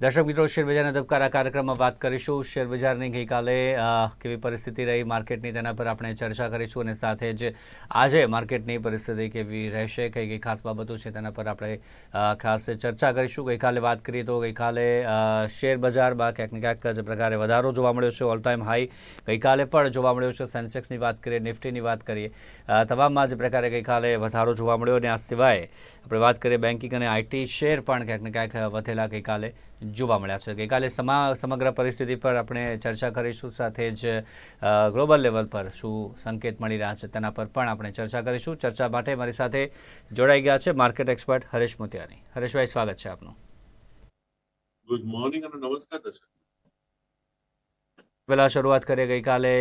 દર્શક મિત્રો, શેરબજારના ધબકારા કાર્યક્રમમાં વાત કરીશું. શેરબજારની ગઈકાલે કેવી પરિસ્થિતિ રહી માર્કેટની તેના પર આપણે ચર્ચા કરીશું અને સાથે જ આજે માર્કેટની પરિસ્થિતિ કેવી રહેશે, કઈ કઈ ખાસ બાબતો છે તેના પર આપણે ખાસ ચર્ચા કરીશું. ગઈકાલે વાત કરીએ તો ગઈકાલે શેરબજારમાં શેર બજારમાં ક્યાંક ને ક્યાંક જે પ્રકારે વધારો જોવા મળ્યો છે. ઓલ ટાઈમ હાઈ ગઈકાલે પણ જોવા મળ્યો છે. સેન્સેક્સની વાત કરીએ, નિફ્ટીની વાત કરીએ તમામમાં જે પ્રકારે ગઈકાલે વધારો જોવા મળ્યો અને આ સિવાય આપણે વાત કરીએ બેન્કિંગ અને આઈટી શેર પણ ક્યાંક ને ક્યાંક વધેલા ગઈકાલે જોવા મળ્યા છે. ગઈકાલે સમા સમગ્ર પરિસ્થિતિ પર આપણે ચર્ચા કરીશું. સાથે જ ગ્લોબલ લેવલ પર શું સંકેત મળી રહ્યા છે તેના પર પણ આપણે ચર્ચા કરીશું. ચર્ચા માટે મારી સાથે જોડાઈ ગયા છે માર્કેટ એક્સપર્ટ હરેશ મોતિયાની હરેશભાઈ સ્વાગત છે આપનું. ગુડ મોર્નિંગ અને નમસ્કાર દર્શક. પહેલા શરૂઆત કરીએ. ગઈકાલે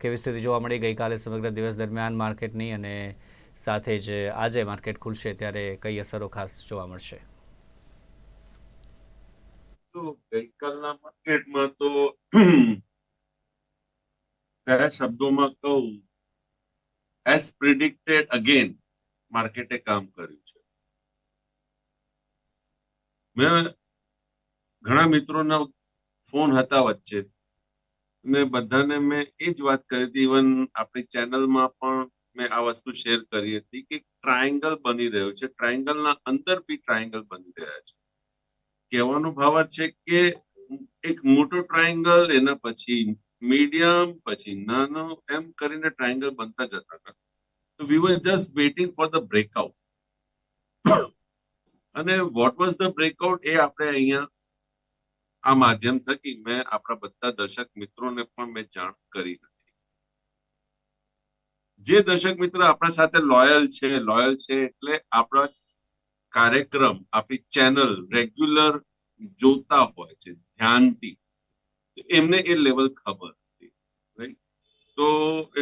કેવી સ્થિતિ જોવા મળી? ગઈકાલે સમગ્ર દિવસ દરમિયાન માર્કેટની અને સાથે જ આજે માર્કેટ ખુલશે ત્યારે કઈ અસરો ખાસ જોવા મળશે? તો ગઈકાલના માર્કેટમાં તો કયા શબ્દોમાં કહું એઝ પ્રિડિક્ટેડ અગેન માર્કેટે કામ કર્યું છે. મેં ઘણા મિત્રોના ફોન હતા વચ્ચે ને બધાને મેં એ જ વાત કરી હતી ઇવન આપણી ચેનલમાં પણ મેં આ વસ્તુ શેર કરી હતી કે ટ્રાયંગલ બની રહ્યો છે. ટ્રાયંગલના અંદર બી ટ્રાયંગલ બની રહ્યા છે. કહેવાનો ભાવ છે કે એક મોટો ટ્રાયંગલ એના પછી મીડિયમ પછી નાનો, એમ કરીને ટ્રાયંગલ બનતા જતા હતા. તો we were just waiting for the breakout અને વોટ વોઝ ધ બ્રેકઆઉટ એ આપણે અહીંયા આ માધ્યમ થકી મેં આપણા બધા દર્શક મિત્રોને પણ મેં જાણ કરી હતી. જે દર્શક મિત્ર આપણા સાથે લોયલ છે લોયલ છે એટલે આપણા કાર્યક્રમ, આપણી ચેનલ રેગ્યુલર જોતા હોય છે, ધ્યાનથી. એમને એ લેવલ ખબર હતી રાઈટ તો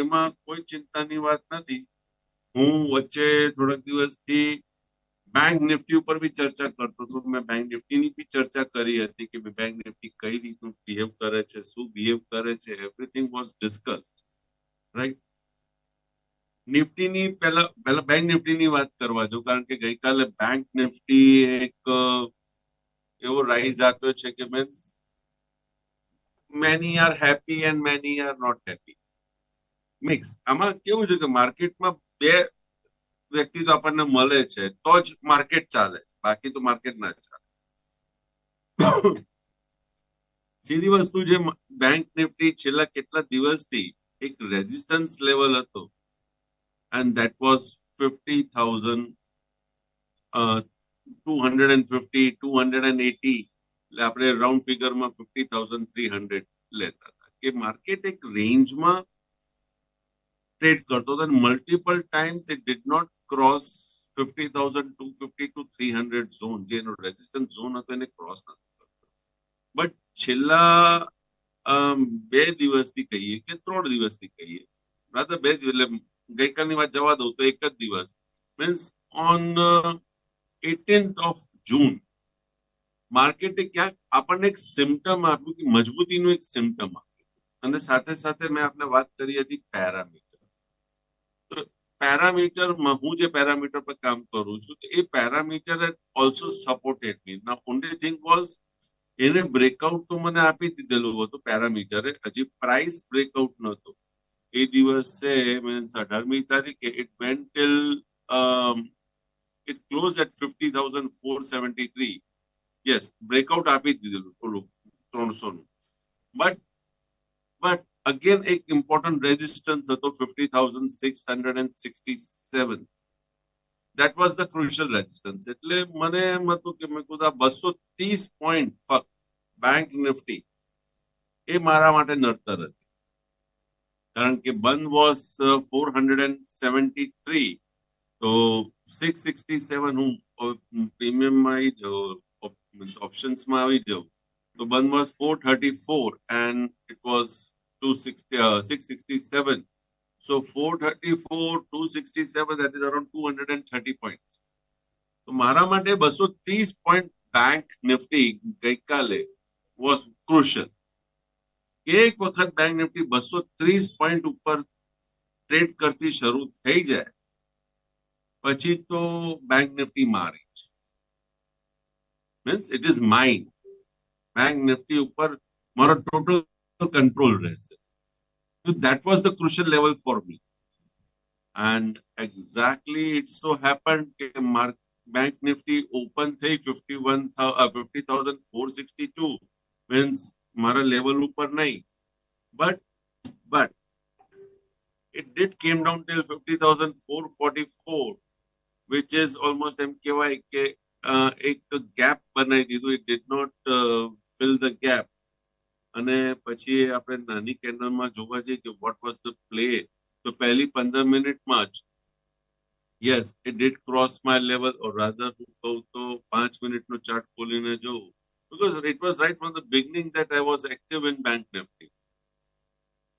એમાં કોઈ ચિંતાની વાત નથી. હું વચ્ચે થોડાક દિવસથી બેંક નિફ્ટી ઉપર બી ચર્ચા કરતો હતો. મેં બેંક નિફ્ટીની બી ચર્ચા કરી હતી કે બેંક નિફ્ટી કઈ રીતનું બિહેવ કરે છે, શું બિહેવ કરે છે એવરીથિંગ વોઝ ડિસ્કસ્ડ રાઈટ નિફ્ટીની પહેલા પહેલા બેંક નિફ્ટીની વાત કરવા જો કારણ કે ગઈકાલે બેંક નિફ્ટી એક એવો રાઈઝ આપ્યો છે કે means many are happy and many are not happy mix આમાં કેવું છે કે માર્કેટમાં બે વ્યક્તિ તો આપણને મળે છે તો જ માર્કેટ ચાલે છે. બાકી તો માર્કેટ ના ચાલે. સીધી વસ્તુ જે બેંક નિફ્ટી છેલ્લા કેટલા દિવસથી એક રેઝિસ્ટન્સ લેવલ હતો. And that was 50,000, uh, 250, 280, એટલે આપણે રાઉન્ડ ફિગરમાં 50,300 લેતા હતા. કે માર્કેટ એક રેન્જમાં ટ્રેડ કરતો હતો અને multiple times it did not cross 50,000, 250 to 300 zone જે એનો રેઝિસ્ટન્સ ઝોન હતો એને ક્રોસ નથી કરતો. બટ છેલ્લા અમ, બે દિવસથી કહીએ કે ત્રણ દિવસથી કહીએ રાધર બે દિવસ એટલે ગઈકાલની વાત જવા દઉં તો એક જ દિવસ. Means on eighteenth of June માર્કેટે ક્યાંક આપણને એક સિમ્ટમ આપ્યું કે મજબૂતીનું એક સિમ્ટમ આપ્યું. અને સાથે સાથે મેં આપને વાત કરી હતી પેરામીટર. તો પેરામીટરમાં હું જે પેરામીટર પર કામ કરું છું એ પેરામીટર ઓલ્સો સપોર્ટેડ મી ના ઓનલી થિંગ વોઝ એને બ્રેકઆઉટ તો મને આપી દીધેલું હતું પેરામીટરે, હજી પ્રાઇસ બ્રેકઆઉટ નહોતો. એ દિવસે, મીન્સ અઢારમી તારીખે it went till it close at fifty thousand four seventy three yes breakout આપી જ દીધેલું થોડું ત્રણસો નું બટ બટ અગેન એક ઇમ્પોર્ટન્ટ રેઝિસ્ટન્સ હતો fifty thousand six hundred and sixty seven that was the crucial resistance એટલે મને એમ હતું કે મેં કીધું આ બસો ત્રીસ પોઈન્ટ ફક્ત બેંક નિફ્ટી એ મારા માટે નડતર હતી કારણ કે બંધ was four hundred and seventy three તો સિક્સ સિક્સટી સેવન હું પ્રીમિયમમાં આવી જાઉં ઓપ્શન્સમાં આવી જાઉં તો બંધ was four thirty four and it was two sixty six sixty seven so four thirty four two sixty seven that is around two hundred and thirty points તો મારા માટે બસો ત્રીસ પોઈન્ટ બેંક નિફ્ટી ગઈકાલે વોઝ ક્રુશિયલ એક વખત bank Nifty બસો ત્રીસ પોઈન્ટ ઉપર ટ્રેડ કરતી શરૂ થઈ જાય પછી તો બેંક નિફ્ટી મારી means it is mind Bank Nifty ઉપર મારો ટોટલ કંટ્રોલ રહેશે that was the crucial level for me and exactly it so happened કે mark bank nifty open થઈ 51 thou- uh, 50462 means મારા લેવલ ઉપર નહીં but but it did came down till 50444 which is almost એમ કહેવાય કે એક gap બનાવી દીધું. It did not fill the gap અને પછી આપણે નાની કેન્ડલમાં જોવા જઈએ કે વોટ વોઝ ધ પ્લે તો પહેલી પંદર મિનિટમાં જ yes it did cross my level or rather હું કહું તો પાંચ મિનિટનો ચાર્ટ ખોલીને જોઉં. Because it was right from the beginning that I was active in Bank Nifty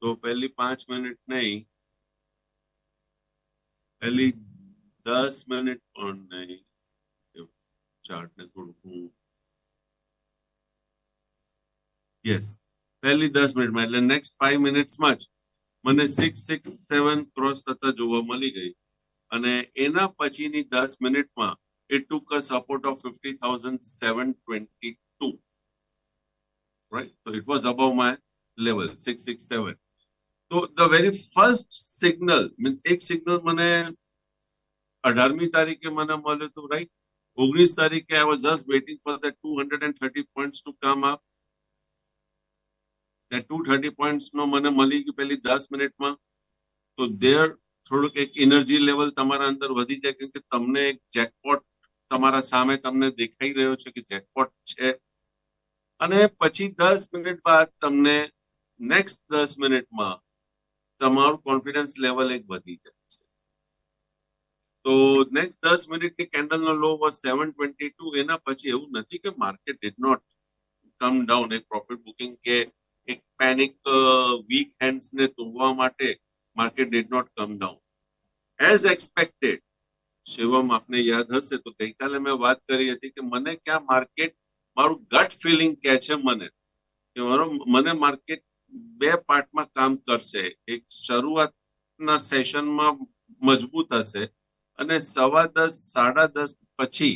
તો પહેલી પાંચ મિનિટ નહીં, પહેલી દસ મિનિટ પણ નહીં. ચાર્ટને થોડું હું યસ પહેલી દસ મિનિટમાં. એટલે નેક્સ્ટ ફાઈવ મિનિટ્સમાં જ મને સિક્સ સિક્સ સેવન ક્રોસ થતા જોવા મળી ગઈ. અને એના પછીની દસ મિનિટમાં it took a support of 50,722 right? So it was above my level 667 so the very first signal means એક સિગ્નલ મને 18મી તારીખે મને મળ્યું હતું રાઈટ ઓગણીસ તારીખે I was two hundred and thirty 230 points to come up. That 230 points નો મને મળી ગયું પેલી દસ મિનિટમાં. તો દેર થોડુંક એક એનર્જી લેવલ તમારા અંદર વધી જાય, કેમ કે તમને એક જેકપોટ તમારા સામે તમને દેખાઈ રહ્યો છે કે જેકપોટ છે. અને પછી દસ મિનિટ બાદ તમને નેક્સ્ટ દસ મિનિટમાં તમારું કોન્ફિડન્સ લેવલ એક વધી જાય. તો નેક્સ્ટ દસ મિનિટની કેન્ડલનો low was seven twenty two એના પછી એવું નથી કે market did not come down એક પ્રોફિટ બુકિંગ કે એક પેનિક વીક હેન્ડ્સને તોડવા માટે market did not come down as expected Shivam આપને યાદ હશે તો ગઈકાલે મેં વાત કરી હતી કે મને ક્યાં માર્કેટ મારું ગટ ફિલિંગ કે છે મને, કે મારો, મને માર્કેટ બે પાર્ટમાં કામ કરશે. એક શરૂઆતના સેશનમાં મજબૂત હશે અને સવા દસ, સાડા દસ પછી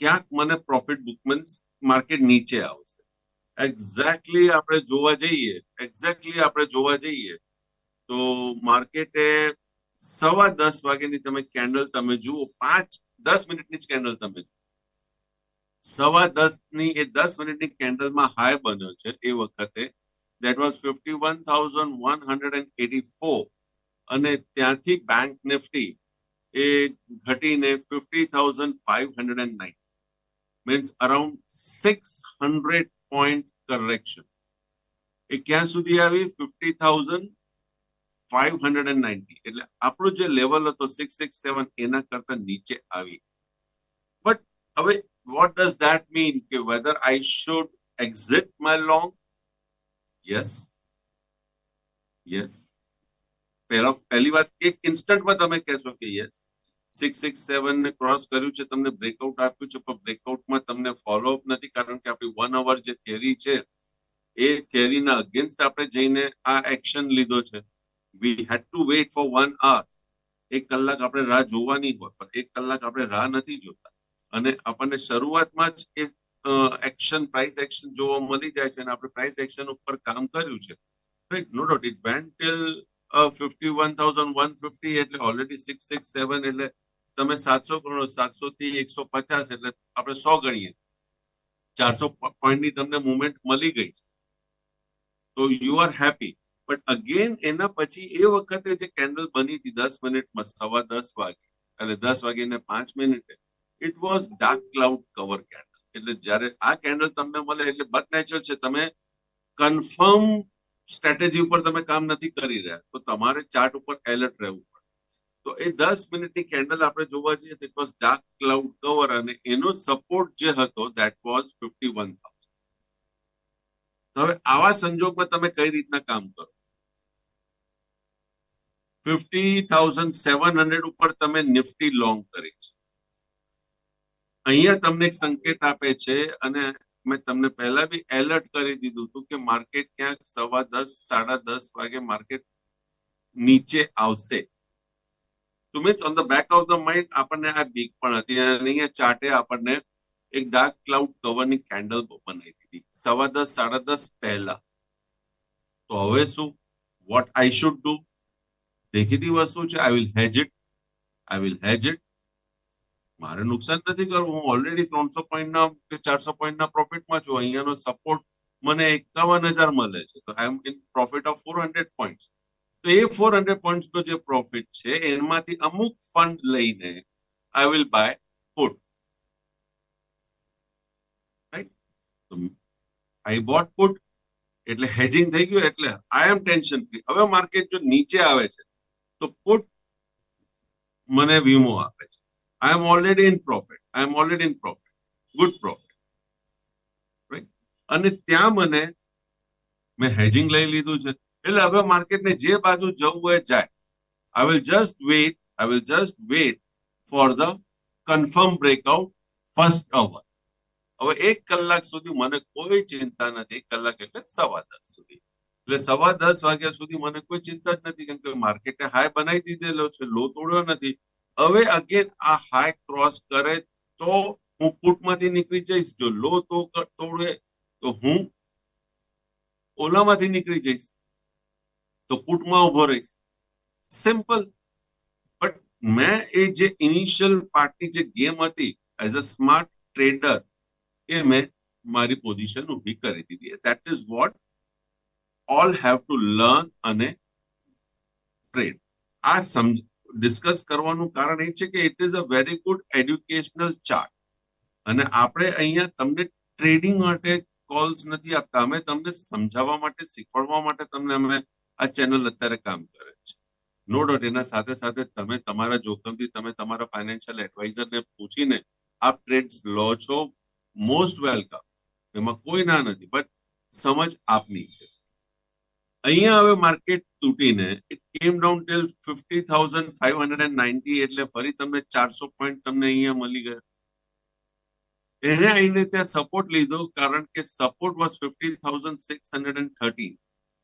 ક્યાંક મને પ્રોફિટ બુકમેન્સ માર્કેટ નીચે આવશે. એક્ઝેક્ટલી આપણે જોવા જઈએ એક્ઝેક્ટલી આપણે જોવા જઈએ, તો માર્કેટે સવા દસ વાગ્યાની તમે કેન્ડલ તમે જુઓ, પાંચ, દસ મિનિટની જ કેન્ડલ તમે જુઓ. સવા દસની એ દસ મિનિટની કેન્ડલમાં હાઈ બન્યો છે એ વખતે. That was fifty one thousand one hundred and eighty four અને ત્યાંથી બેંક નિફ્ટી એ ઘટીને fifty thousand five hundred and nine means around six hundred point correction એ ક્યાં સુધી આવી fifty thousand five hundred and ninety એટલે આપણું જે લેવલ હતો સિક્સ સિક્સ સેવન એના કરતા નીચે આવી બટ હવે વોટ ડઝ ધેટ મીન કે whether I should exit my long yes yes પહેલા પહેલી વાત એક ઇન્સ્ટન્ટમાં તમે કહેશો કે યસ સિક્સ સિક્સ સેવન ને ક્રોસ કર્યું છે, તમને બ્રેકઆઉટ આપ્યું છે, પણ બ્રેકઆઉટમાં તમને ફોલોઅપ નથી, કારણ કે આપણી વન અવર જે થિયરી છે, એ થિયરીના અગેન્સ્ટ આપણે જઈને આ એક્શન લીધો છે. We had to wait for one or એક કલાક આપણે રાહ જોવાની હોય, પણ એક કલાક આપણે રાહ નથી જોતા. અને આપણને શરૂઆતમાં જ એ એક્શન પ્રાઇસ એક્શન જોવા મળી જાય છે, અને આપણે પ્રાઇસ એક્શન ઉપર કામ કર્યું છે. No doubt it bend till fifty one thousand one fifty એટલે ઓલરેડી સિક્સ સિક્સ સેવન એટલે તમે સાતસો ગણો સાતસો થી એકસો પચાસ એટલે આપણે સો ગણીએ. ચારસો પોઈન્ટની તમને મુવમેન્ટ મળી ગઈ છે. તો you are happy but again એના પછી એ વખતે જે કેન્ડલ બની હતી દસ મિનિટમાં, સવા દસ વાગે, એટલે દસ વાગે ને પાંચ મિનિટે it was dark cloud cover candle એટલે જ્યારે આ કેન્ડલ તમને મળે, એટલે બટ નેચર છે, તમે કન્ફર્મ સ્ટ્રેટેજી ઉપર તમે કામ નથી કરી રહ્યા. તો તમારે ચાર્ટ ઉપર એલર્ટ રહેવું તો એ દસ મિનિટની કેન્ડલ આપણે જોવા જઈએ it was dark cloud cover અને એનો સપોર્ટ જે હતો દેટ વોઝ ફિફ્ટી વન હવે આવા સંજોગમાં તમે કઈ રીતના કામ કરો? ફિફ્ટી થાઉઝન્ડ સેવન હંડ્રેડ ઉપર તમે નિફ્ટી લોંગ કરી છે. અહીંયા તમને એક સંકેત આપે છે અને મેં તમને પહેલા બી એલર્ટ કરી દીધું હતું કે માર્કેટ ક્યાંક સવા દસ, સાડા દસ વાગે માર્કેટ નીચે આવશે. તો means on the back of the mind આપણને આ બીક પણ હતી અને અહીંયા ચાર્ટે આપણને એક ડાર્ક ક્લાઉડ કવરની કેન્ડલ બનાવી દીધી. સવા દસ, સાડા દસ પહેલા. તો હવે શું? વોટ આઈ શુડ ડુ દેખીતી વસ્તુ છે? I will hedge it I will hedge it મારે નુકસાન નથી કરવું. હું ઓલરેડી ત્રણસો પોઈન્ટના કે ચારસો પોઈન્ટના પ્રોફિટમાં છું. અહીંયાનો સપોર્ટ મને એકાવન હજાર મળે છે. તો I am in profit of four hundred points તો એ ફોર હંડ્રેડ પોઈન્ટ્સનો જે પ્રોફિટ છે, એમાંથી અમુક ફંડ લઈને I will buy put right I bought put એટલે હેજિંગ થઈ ગયું, એટલે આઈ એમ ટેન્શન ફ્રી હવે માર્કેટ જો નીચે આવે છે, તો પુટ મને વીમો આપે છે. I am already in profit I am already in profit good profit right અને ત્યાં મને, મેં હેજિંગ લઈ લીધું છે. એટલે હવે માર્કેટને જે બાજુ જવું હોય જાય. I will just wait I will just wait for the confirm breakout first hour હવે એક કલાક સુધી મને કોઈ ચિંતા નથી, કલાક એટલે સવા દસ સુધી. એટલે સવા દસ વાગ્યા સુધી મને કોઈ ચિંતા જ નથી, કેમ કે માર્કેટે હાઈ બનાવી દીધેલો છે, લો તોડ્યો નથી. હવે અગેન આ હાઈ ક્રોસ કરે તો હું પુટમાંથી નીકળી જઈશ. જો લો તો તોડે તો હું ઓલામાંથી નીકળી જઈશ. તો કૂટમાં ઊભો રહીશ. સિમ્પલ બટ મેં એ જે ઇનિશિયલ પાર્ટની જે ગેમ હતી એઝ અ સ્માર્ટ ટ્રેડર એ મેં મારી પોઝિશન ઊભી કરી દીધી. That is what all have to learn અને ટ્રેડ આ સમજ ડિસ્કસ કરવાનું કારણ એ છે કે it is a very good educational chart અને આપણે અહીંયા તમને ટ્રેડિંગ માટે કોલ્સ નથી આપતા. અમે તમને સમજાવવા માટે, શીખવાડવા માટે તમને અમે આ ચેનલ અત્યારે કામ કરે છે. નો ડાઉટ એના સાથે સાથે તમે તમારા જોખમથી, તમે તમારા ફાઇનાન્શિયલ એડવાઇઝરને પૂછીને આપ ટ્રેડ્સ લો છો મોસ્ટ વેલકમ એમાં કોઈ ના નથી બટ સમજ આપની છે. અહીંયા હવે market તૂટીને it came down till fifty thousand five hundred and ninety એટલે ફરી તમને ચારસો પોઈન્ટ તમને અહીંયા મળી ગયા. એને આવીને ત્યાં સપોર્ટ લીધો, કારણ કે support was fifty thousand six hundred and thirteen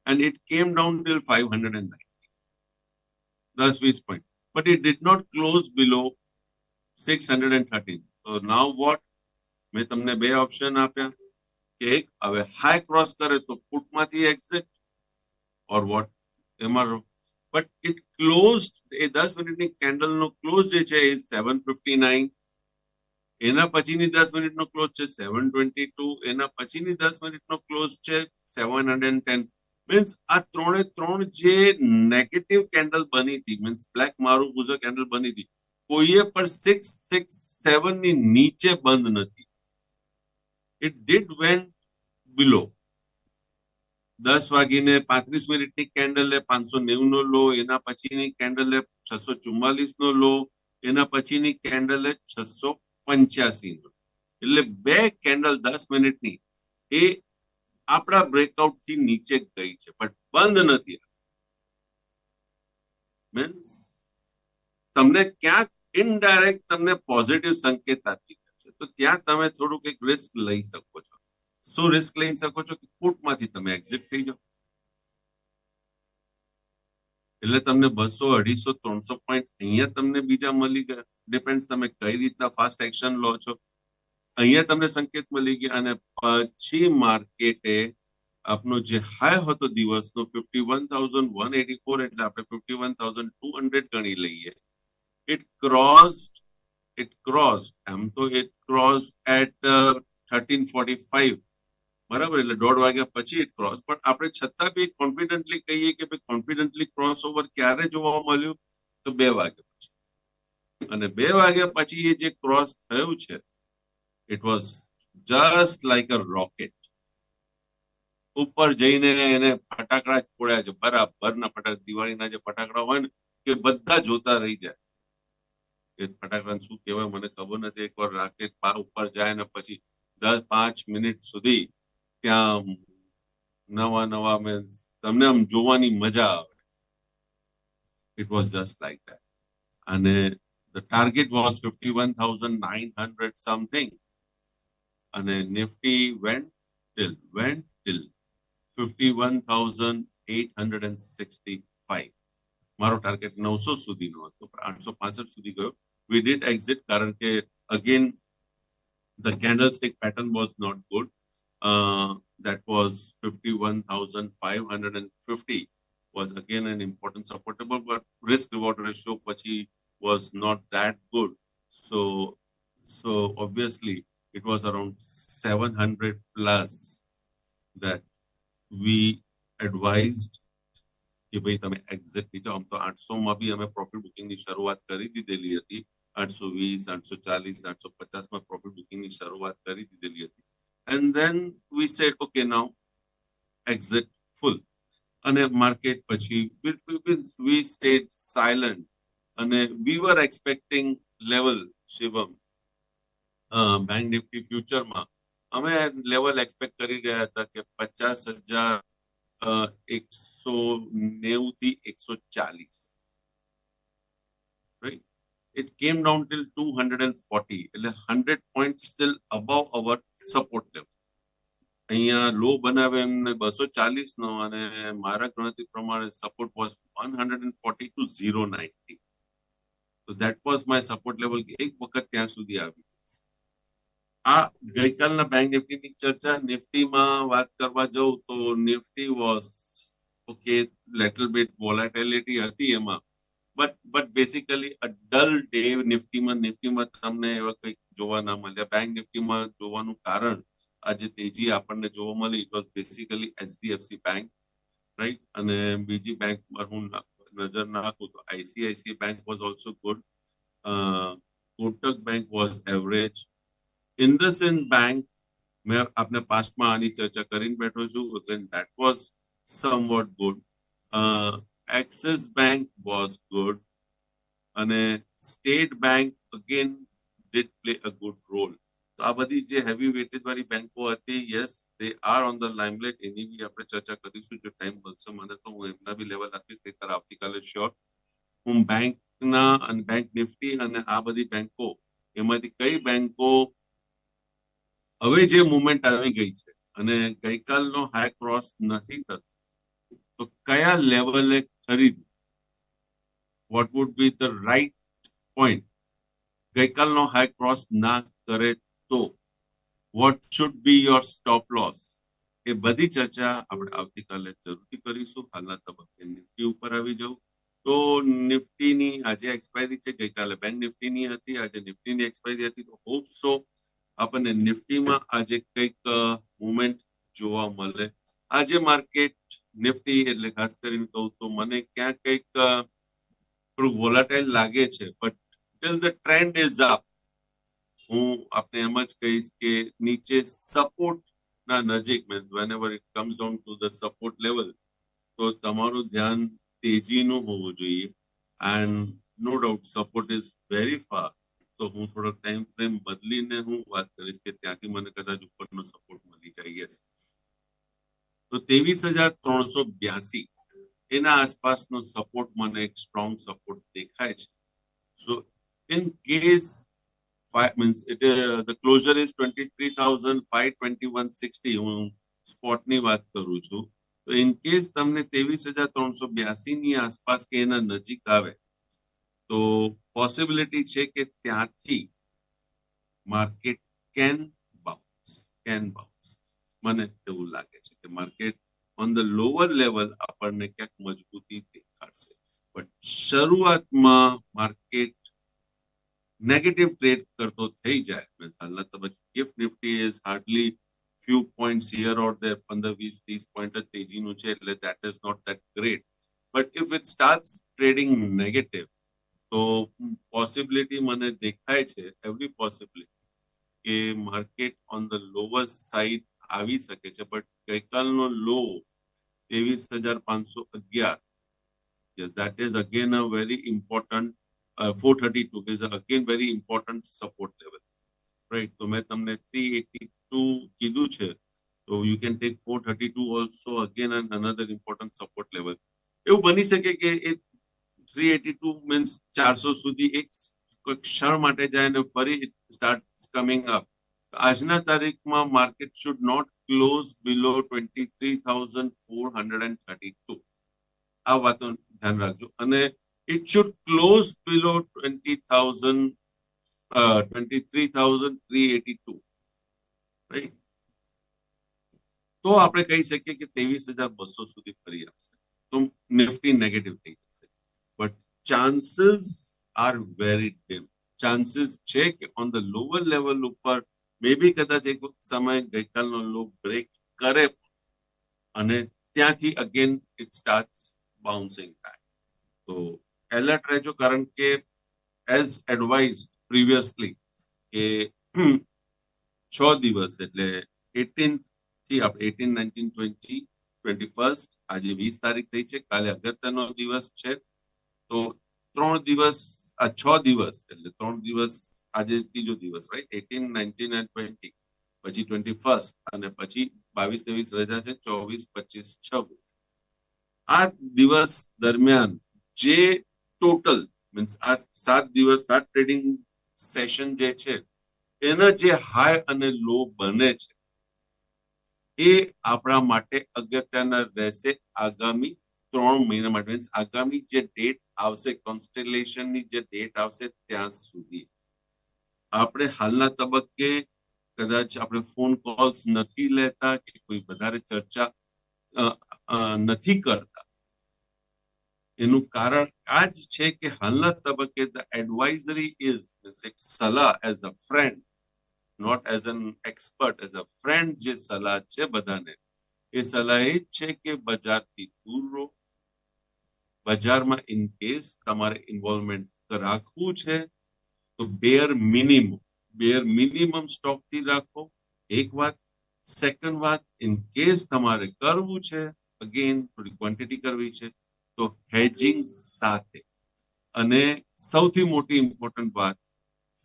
and it came down till five hundred and ninety દસ વીસ point but it did not close below six hundred and thirteen તો નાવ વોટ મેં તમને બે option આપ્યા કે એક હવે હાઈ ક્રોસ કરે તો પુટમાંથી એક્ઝિટ ઓર વોટ એમાં બટ ઇટ ક્લોઝ એ દસ મિનિટની કેન્ડલનો ક્લોઝ જે છે એ સેવન ફિફ્ટી નાઇન એના પછીની દસ મિનિટનો ક્લોઝ છે સેવન ટ્વેન્ટી ટુ એના પછીની દસ મિનિટનો ક્લોઝ છે સેવન હંડ્રેડ ટેન મીન્સ આ ત્રણે ત્રણ જે નેગેટિવ કેન્ડલ બની હતી મીન્સ બ્લેક મારું ગુજો કેન્ડલ બની હતી, કોઈએ પણ સિક્સ સિક્સ સેવનની નીચે બંધ નથી. ઇટ ડીડ વેન બિલો દસ વાગીને પાંત્રીસ મિનિટની કેન્ડલે પાંચસો નેવું નો લો, એના પછીની કેન્ડલે છસો ચુમ્માલીસ નો લો, એના પછીની કેન્ડલે છસો પંચ્યાસી નો એટલે બે કેન્ડલ દસ મિનિટની, એ આપણા બ્રેકઆઉટથી નીચે ગઈ છે બટ બંધ નથી મીન્સ તમને ક્યાંક ઇનડાયરેક્ટ તમને પોઝિટિવ સંકેત આપી છે. તો ત્યાં તમે થોડુંક એક રિસ્ક લઈ શકો છો. શું રિસ્ક લઈ શકો છો? કે પુટમાંથી તમે એક્ઝિટ થઈ જાઓ. એટલે તમને બસો, અઢીસો, ત્રણસો પોઈન્ટ અહીંયા તમને બીજા મળી ગયા. ડિપેન્ડ તમે કઈ રીતના ફાસ્ટ એક્શન લો છો. અહીંયા તમને સંકેત મળી ગયા અને પછી માર્કેટે આપનો જે હાઈ હતો દિવસનો fifty one thousand one eighty four એટલે આપણે fifty one thousand two hundred ગણી લઈએ. ઇટ ક્રોસ્ડ ઇટ ક્રોસ એમ તો it cross at thirteen forty five બરાબર, એટલે દોઢ વાગ્યા પછી ઇટ ક્રોસ પણ આપણે છતાં બી કોન્ફિડન્ટલી કહીએ કે ભાઈ કોન્ફિડન્ટલી ક્રોસ ઓવર ક્યારે જોવા મળ્યું? તો બે વાગ્યા પછી. અને બે વાગ્યા પછી એ જે ક્રોસ થયું છે it was just like a rocket ઉપર જઈને એને ફટાકડા જ ફોડ્યા છે. બરાબરના ફટાકડા દિવાળીના જે ફટાકડા હોય ને કે બધા જોતા રહી જાય. કે ફટાકડા શું કહેવાય મને ખબર નથી. એકવાર રાકેટ ઉપર જાય ને પછી દસ પાંચ મિનિટ સુધી ત્યાં નવા નવા મીન્સ તમને આમ જોવાની મજા આવે. It was just like that અને the target was fifty one thousand nine hundred something અને Nifty went till went till fifty one thousand eight hundred and sixty five મારો ટાર્ગેટ નવસો સુધીનો હતો આઠસો પાસઠ સુધી ગયો. વી ડીડ એક્ઝિટ કારણ કે again the candlestick pattern was not good that was 51,550 was again an important supportable, but risk reward ratio pachi was not that good. So, so obviously it was around 700 plus that we advised કે ભાઈ તમે exact લીધો આમ તો આઠસો માં બી અમે profit બુકિંગની શરૂઆત કરી દીધેલી હતી આઠસો વીસ આઠસો ચાલીસ આઠસો પચાસમાં પ્રોફિટ બુકિંગની શરૂઆત કરી દીધેલી હતી and then we said okay now exit full અને માર્કેટ પછી we- we- we- we stayed silent અને we were expecting level Shivam Bank Nifty ફ્યુચરમાં અમે લેવલ એક્સપેક્ટ કરી રહ્યા હતા કે પચાસ હજાર એકસો નેવું થી એકસો ચાલીસ. Right it came down till 240 એટલે 100 point still above our support level અહીંયા લો બનાવે એમને બસો ચાલીસ નો અને મારા ગણતરી પ્રમાણે support was one hundred and forty two zero ninety તો that was my support level એક વખત ત્યાં સુધી આવી. આ ગઈકાલના બેંક નિફ્ટીની ચર્ચા નિફ્ટીમાં વાત કરવા જઉં તો Nifty was okay little bit volatility હતી એમાં. But but basically a dull day નિફ્ટીમાં નિફ્ટીમાં તમને એવા કંઈક જોવા ના મળ્યા. બેંક નિફ્ટીમાં જોવાનું કારણ આજે તેજી આપણને જોવા મળી. It was basically HDFC bank right અને બીજી બેંક પર હું નજર નાખું તો ICICI bank was also good Kotak bank was average IndusInd bank મેં આપને પાસ્ટમાં આની ચર્ચા કરીને બેઠો છું. Again that was somewhat good Axis bank was good અને State bank again did play a good role તો આ બધી જે હેવી વેટેજ વાળી બેંકો હતી yes they are on the limelight એની બી આપણે ચર્ચા કરીશું જો ટાઈમ મળશે મને તો. હું એમના બી લેવલ આપીશ તરફ આવતીકાલે શ્યોર હું બેંકના અને બેંક નિફ્ટી અને આ બધી બેંકો એમાંથી કઈ બેંકો હવે જે મુવમેન્ટ આવી ગઈ છે અને ગઈકાલનો હાઈ ક્રોસ નથી થતો, તો કયા લેવલે ખરીદવું? What would be the right point ગઈકાલનો high cross ના કરે તો what should be your stop loss એ બધી ચર્ચા આપણે આવતીકાલે જરૂરથી કરીશું. હાલના તબક્કે નિફ્ટી ઉપર આવી જવું. તો નિફ્ટીની આજે એક્સપાયરી છે. ગઈકાલે બેંક નિફ્ટીની હતી. આજે નિફ્ટીની એક્સપાયરી હતી. તો હોપ સો આપણને નિફ્ટીમાં આજે કંઈક મુવમેન્ટ જોવા મળે. આજે માર્કેટ નિફ્ટી એટલે ખાસ કરીને કહું તો મને ક્યાંક કંઈક થોડું વોલાટાઇલ લાગે છે but till the trend is up હું આપને એમ જ કહીશ કે નીચે સપોર્ટ ના નજીક means whenever it comes down to the support level તો તમારું ધ્યાન તેજીનું હોવું જોઈએ. And no doubt support is very far તો હું થોડો ટાઈમ ફ્રેમ બદલીને હું વાત કરીશ કે ત્યાંથી મને કદાચ ઉપરનો સપોર્ટ મળી જાય. તો ત્રેવીસ હજાર ત્રણસો બ્યાસી એના આસપાસનો સપોર્ટ મને એક સ્ટ્રોંગ સપોર્ટ દેખાય છે. So in case means it the closure is twenty three thousand five twenty one sixty હું સ્પોટની વાત કરું છું. તો ઇન કેસ તમને ત્રેવીસ હજાર ત્રણસો બ્યાસી ની આસપાસ કે એના નજીક આવે, તો પોસિબિલિટી છે કે ત્યાંથી market can bounce can bounce મને એવું લાગે છે કે market on the lower level આપણને ક્યાંક મજબૂતી દેખાડશે. બટ શરૂઆતમાં માર્કેટ નેગેટિવ ટ્રેડ કરતો થઈ જાય. means હાલના તબક્કે if Nifty is hardly few points here or there પંદર, વીસ, ત્રીસ પોઈન્ટ જ તેજીનું છે, એટલે that is not that great but if it start trading negative તો પોસિબિલિટી મને દેખાય છે એવરી પોસિબિલિટી કે market on the lower side આવી શકે છે બટ ગઈકાલનો લો ત્રેવીસ હજાર પાંચસો અગિયાર yes that is again a very important uh, 432 is again very important support level right તો મેં તમને 382 કીધું છે તો you can take 432 also again and another important support level એવું બની શકે કે એ 382 means 400 સુધી એક ક્ષણ માટે જાય અને ફરી સ્ટાર્ટ કમિંગ અપ આજના તારીખમાં market should not close below twenty three thousand four hundred and thirty two આ વાતો ધ્યાન રાખજો. And it should close below twenty thousand twenty three thousand three eighty two right તો આપણે કહી શકીએ કે ત્રેવીસ હજાર બસો સુધી ફરી આવશે. તો નિફ્ટી નેગેટિવ થઈ જશે. Chances are very dim chances છે કે ઓન ધ લોઅર લેવલ ઉપર મે બી કદાચ એક સમય ગઈકાલનો લો બ્રેક કરે અને ત્યાંથી અગેન ઇટ સ્ટાર્ટ બાઉન્સિંગ થાય તો એલર્ટ રહેજો કારણ કે એઝ એડવાઇઝ પ્રીવિયસલી કે છ દિવસ એટલે એટીનથી આપણે eighteen nineteen twenty twenty first આજે વીસ તારીખ થઈ છે. કાલે અગત્યનો દિવસ છે. તો ત્રણ દિવસ, આ છ દિવસ, એટલે ત્રણ દિવસ આજે ત્રીજો દિવસ right eighteen nineteen and twenty પછી ટ્વેન્ટી ફર્સ્ટ અને પછી બાવીસ, ત્રેવીસ રજા છે, ચોવીસ, પચીસ, છવ્વીસ. આ દિવસ દરમિયાન જે ટોટલ મીન્સ આ સાત દિવસ, સાત ટ્રેડિંગ સેશન જે છે, એના જે હાઈ અને લો બને છે, એ આપણા માટે અગત્યના રહેશે આગામી ત્રણ મહિના માટે આગામી જે ડેટ આવશે કોન્સ્ટેલેશનની જે ડેટ આવશે ત્યાં સુધી. આપણે હાલના તબક્કે કદાચ આપણે ફોન કોલ્સ નથી લેતા કે કોઈ વધારે ચર્ચા નથી કરતા. એનું કારણ આ જ છે કે હાલના તબક્કે ધ એડવાઇઝરી ઇઝ એક સલાહ as a friend not as an expert as a friend જે સલાહ છે બધાને. એ સલાહ એ જ છે કે બજારથી દૂર રહો. બજારમાં ઇન કેસ તમારે ઇન્વોલ્વમેન્ટ રાખવું છે, તો બેર મિનિમમ બેર મિનિમમ સ્ટોકથી રાખો, એક વાત. સેકન્ડ વાત ઇન કેસ તમારે કરવું છે અગેન થોડી ક્વોન્ટિટી કરવી છે, તો હેજિંગ સાથે. અને સૌથી મોટી ઇમ્પોર્ટન્ટ વાત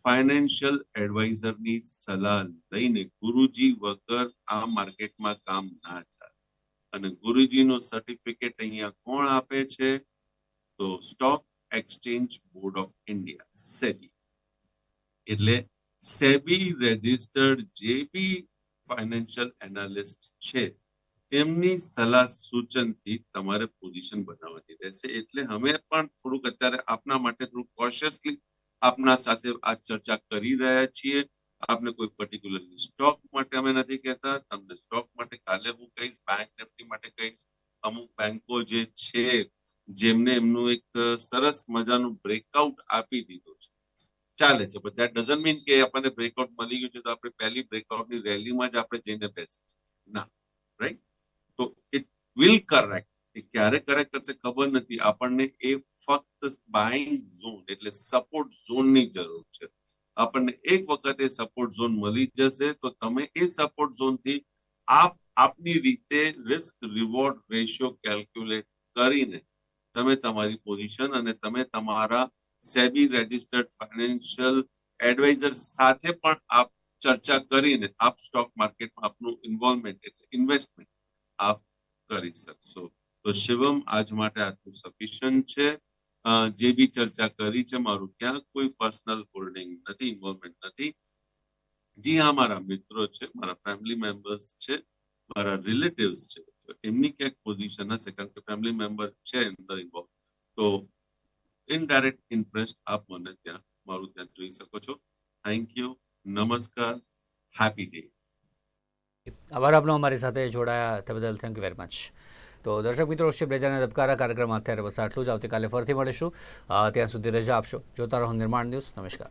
ફાઇનાન્શિયલ એડવાઇઝરની સલાહ લઈને ગુરુજી વગર આ માર્કેટમાં કામ ના ચાલે. અને ગુરુજીનો સર્ટિફિકેટ અહીંયા કોણ આપે છે? તો stock exchange board of India SEBI એટલે સેબી રેજિસ્ટર્ડ જે બી ફાઇનાન્શિયલ એનાલિસ્ટ છે. એમની સલાહ સૂચનથી તમારે પોઝિશન બનાવવાની રહેશે. એટલે અમે પણ થોડુંક અત્યારે આપના માટે થોડુંક કોશિયસલી આપના સાથે આ ચર્ચા કરી રહ્યા છીએ. આપને કોઈ પર્ટિક્યુલરલી સ્ટોક માટે અમે નથી કહેતા. તમને સ્ટોક માટે કાલે હું કહીશ બેંક નિફ્ટી માટે કહીશ. અમુક બેંકો જે છે, જેમને એમનું એક સરસ મજાનું બ્રેકઆઉટ આપી દીધો છે. ચાલે છે બટ દેટ ડઝન્ટ મીન કે આપણને બ્રેકઆઉટ મળી ગયું છે, તો આપણે પહેલી બ્રેકઆઉટની રેલીમાં જ આપણે જઈને બેસી ના રાઈટ તો ઇટ વિલ કરેક્ટ એ ક્યારે કરેક્ટ કરશે ખબર નથી. આપણને એ ફક્ત બાઇંગ ઝોન એટલે સપોર્ટ ઝોનની જરૂર છે. આપણને એક વખત એ સપોર્ટ ઝોન મળી જશે, તો તમે એ સપોર્ટ ઝોનથી આપ, આપની રીતે રિસ્ક રિવોર્ડ રેશિયો કેલ્ક્યુલેટ કરીને તમે તમારી પોઝિશન અને તમે તમારા સેબી રેજિસ્ટર્ડ ફાઇનાન્શિયલ એડવાઇઝર સાથે પણ આપ ચર્ચા કરીને આપ સ્ટોક માર્કેટમાં આપનું ઇન્વોલ્વમેન્ટ એટલે ઇન્વેસ્ટમેન્ટ આપ કરી શકશો. તો શિવમ, આજ માટે આટલું સફિશિયન્ટ છે. જે બી ચર્ચા કરી છે મારું ક્યાં કોઈ પર્સનલ હોલ્ડિંગ નથી ઇન્વોલ્વમેન્ટ નથી. જી હા, મારા મિત્રો છે, મારા ફેમિલી મેમ્બર્સ છે, મારા રિલેટિવ્સ છે. એમની ક્યાંક પોઝિશન હશે, કારણ કે ફેમિલી મેમ્બર છે અંદર ઇન્વોલ્વ તો ઇનડાયરેક્ટ ઇન્ટરેસ્ટ આપ મને ત્યાં, મારું ત્યાં જોઈ શકો છો. થેન્ક યુ નમસ્કાર. હેપી ડે આભાર આપનો અમારી સાથે જોડાયા, તે બદલ થેન્ક યુ વેરી મચ તો દર્શક મિત્રો શ્રી પ્રજાના ધબકારા કાર્યક્રમમાં અત્યારે બસ આટલું જ. આવતીકાલે ફરીથી મળીશું. ત્યાં સુધી રજા આપશો. જોતા રહો નિર્માણ દિવસ નમસ્કાર.